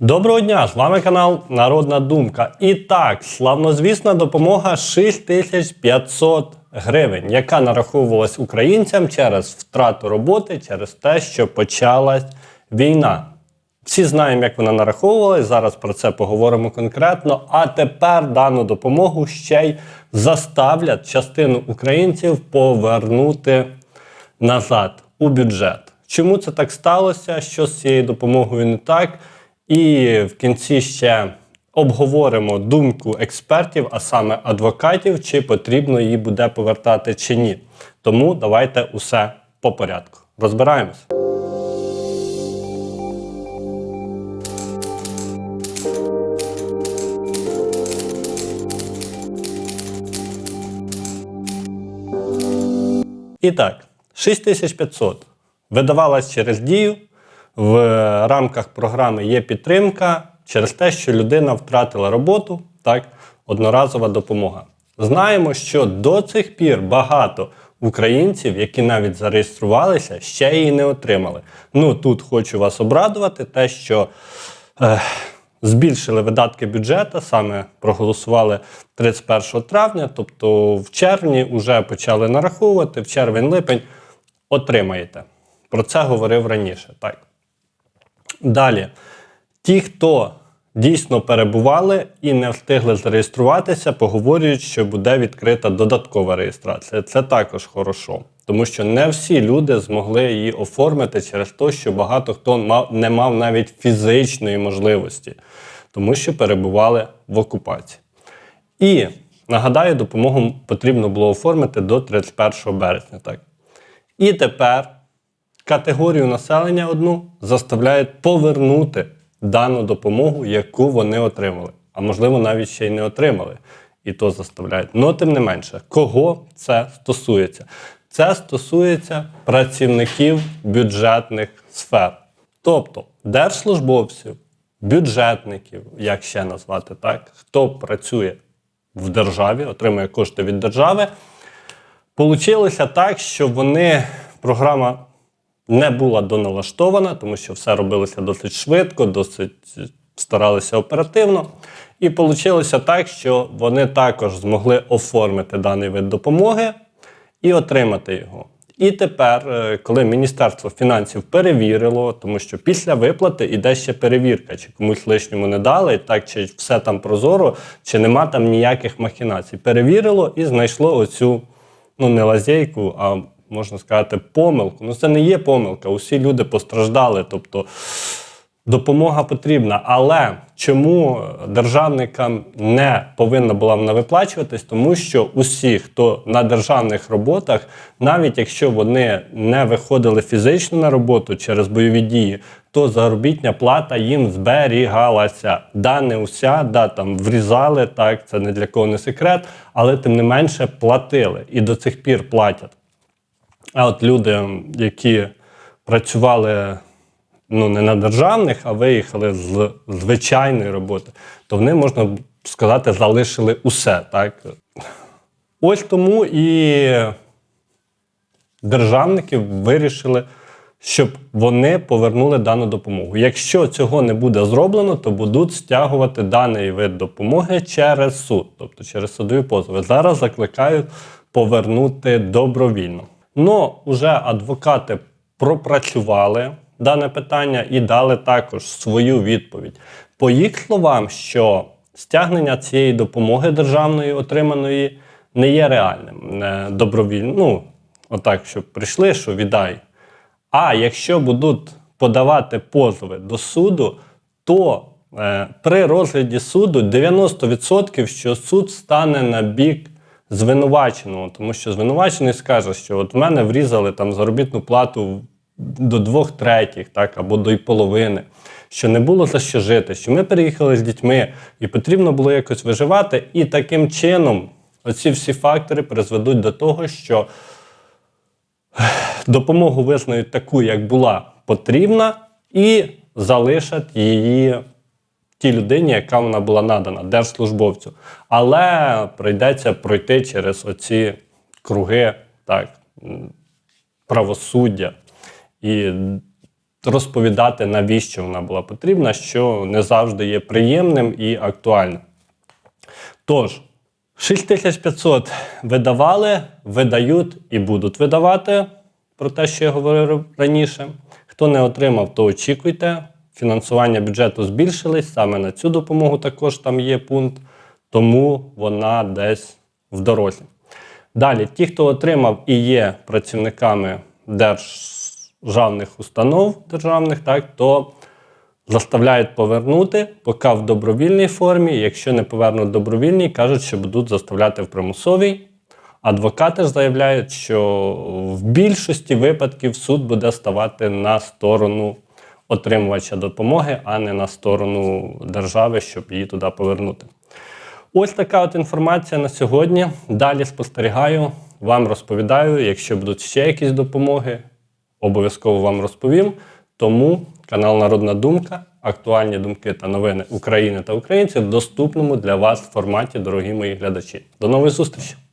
Доброго дня! З вами канал Народна Думка. І так, славнозвісна допомога 6500 гривень, яка нараховувалась українцям через втрату роботи, через те, що почалась війна. Всі знаємо, як вона нараховувалась. Зараз про це поговоримо конкретно. А тепер дану допомогу ще й заставлять частину українців повернути назад у бюджет. Чому це так сталося? Що з цією допомогою не так? І в кінці ще обговоримо думку експертів, а саме адвокатів, чи потрібно її буде повертати чи ні. Тому давайте усе по порядку. Розбираємось. І так, 6500 видавалась через дію. В рамках програми є підтримка через те, що людина втратила роботу, так, одноразова допомога. Знаємо, що до цих пір багато українців, які навіть зареєструвалися, ще її не отримали. Ну тут хочу вас обрадувати, те, що е, збільшили видатки бюджету, саме проголосували 31 травня, тобто в червні вже почали нараховувати, в червень-липень отримаєте. Про це говорив раніше. Так. Далі, ті, хто дійсно перебували і не встигли зареєструватися, поговорюють, що буде відкрита додаткова реєстрація. Це також хорошо, тому що не всі люди змогли її оформити через те, що багато хто мав, не мав навіть фізичної можливості, тому що перебували в окупації. І нагадаю, допомогу потрібно було оформити до 31 березня. Так. І тепер категорію населення одну заставляють повернути дану допомогу, яку вони отримали. А можливо, навіть ще й не отримали. І то заставляють. Ну, тим не менше, кого це стосується? Це стосується працівників бюджетних сфер, тобто держслужбовців, бюджетників, як ще назвати так, хто працює в державі, отримує кошти від держави. Получилося так, що вони програма не була доналаштована, тому що все робилося досить швидко, досить старалися оперативно. І вийшло так, що вони також змогли оформити даний вид допомоги і отримати його. І тепер, е, коли Міністерство фінансів перевірило, тому що після виплати йде ще перевірка, чи комусь лишньому не дали, так чи все там прозоро, чи нема там ніяких махінацій. Перевірило і знайшло оцю ну не лазейку, а можна сказати, помилку. Ну це не є помилка. Усі люди постраждали. Тобто допомога потрібна. Але чому державникам не повинна була вона виплачуватись? Тому що усі, хто на державних роботах, навіть якщо вони не виходили фізично на роботу через бойові дії, то заробітня плата їм зберігалася. Да, не уся, да, там врізали, так, це не для кого не секрет, але тим не менше платили і до цих пір платять. А от люди, які працювали ну, не на державних, а виїхали з звичайної роботи, то вони, можна сказати, залишили усе. Так? Ось тому і державники вирішили, щоб вони повернули дану допомогу. Якщо цього не буде зроблено, то будуть стягувати даний вид допомоги через суд, тобто через судові позови. Зараз закликають повернути добровільно. Ну, вже адвокати пропрацювали дане питання і дали також свою відповідь. По їх словам, що стягнення цієї допомоги державної отриманої не є реальним. Не добровільно, ну, отак, щоб прийшли, що віддай. А якщо будуть подавати позови до суду, то е, при розгляді суду 90% що суд стане на бік звинуваченого, тому що звинувачений скаже, що от в мене врізали там заробітну плату до двох третіх, так, або до й половини, що не було за що жити, що ми переїхали з дітьми, і потрібно було якось виживати. І таким чином оці всі фактори призведуть до того, що допомогу визнають таку, як була потрібна, і залишать її тій людині, яка вона була надана, держслужбовцю. Але прийдеться пройти через оці круги так, правосуддя. І розповідати, навіщо вона була потрібна, що не завжди є приємним і актуальним. Тож, 6500 видавали, видають і будуть видавати про те, що я говорив раніше. Хто не отримав, то очікуйте. Фінансування бюджету збільшились, саме на цю допомогу також там є пункт, тому вона десь в дорозі. Далі, ті, хто отримав і є працівниками державних установ державних, так, то заставляють повернути, поки в добровільній формі. Якщо не повернуть добровільній, кажуть, що будуть заставляти в примусовій. Адвокати ж заявляють, що в більшості випадків суд буде ставати на сторону отримувача допомоги, а не на сторону держави, щоб її туди повернути. Ось така от інформація на сьогодні. Далі спостерігаю, вам розповідаю. Якщо будуть ще якісь допомоги, обов'язково вам розповім. Тому канал Народна Думка, актуальні думки та новини України та українців в доступному для вас форматі, дорогі мої глядачі. До нових зустрічей!